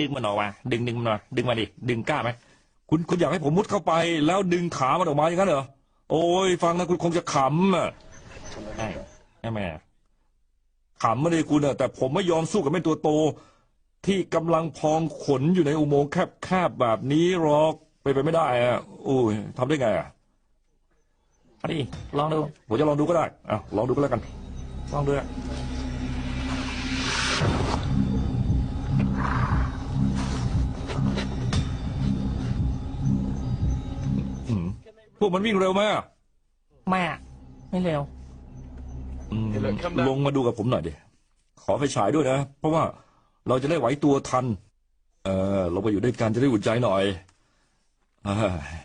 ดึงมันออกมา ดึงดึงมันมาดึงมาดิดึงกล้าไหมคุณคุณอยากให้ผมมุดเข้าไป แล้วดึงขามันออกมาอย่างนั้นเหรอโอ้ยฟังนะคุณคงจะขำอะใช่ใช่ไหมขำไม่ได้คุณอะแต่ผมไม่ยอมสู้กับแม่ตัวโต ที่กำลังพองขนอยู่ในอุโมงค์แคบๆแบบนี้หรอกไปไปไม่ได้อะโอ้ยทำได้ไงอะอันนี้ลองดูผมจะลองดูก็ได้อะลองดูก็แล้วกันลองดูอะ พวกมันวิ่งเร็วไหมอะไม่อะไม่เร็วอืมลงมาดูกับผมหน่อยดิขอไฟฉายด้วยนะ เพราะว่าเราจะได้ไหวตัวทัน เออเราไปอยู่ด้วยกันจะได้อุ่นใจหน่อยเอ้ย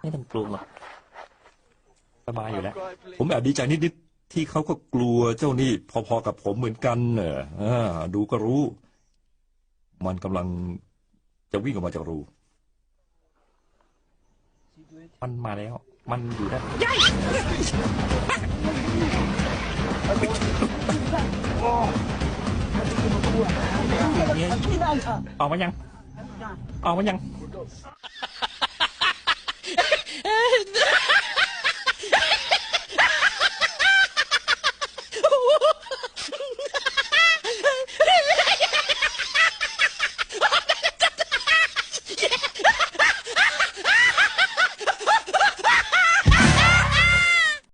ไม่ต้องกลัวหรอกสบายอยู่แล้ว ผมแอบดีใจนิดๆที่เขาก็กลัวเจ้านี่พอๆกับผมเหมือนกันเนอะอ่าดูก็รู้ มันกำลังจะวิ่งออกมาจากรู มันมาแล้ว มันอยู่ด้านออกมายัง ออกมายัง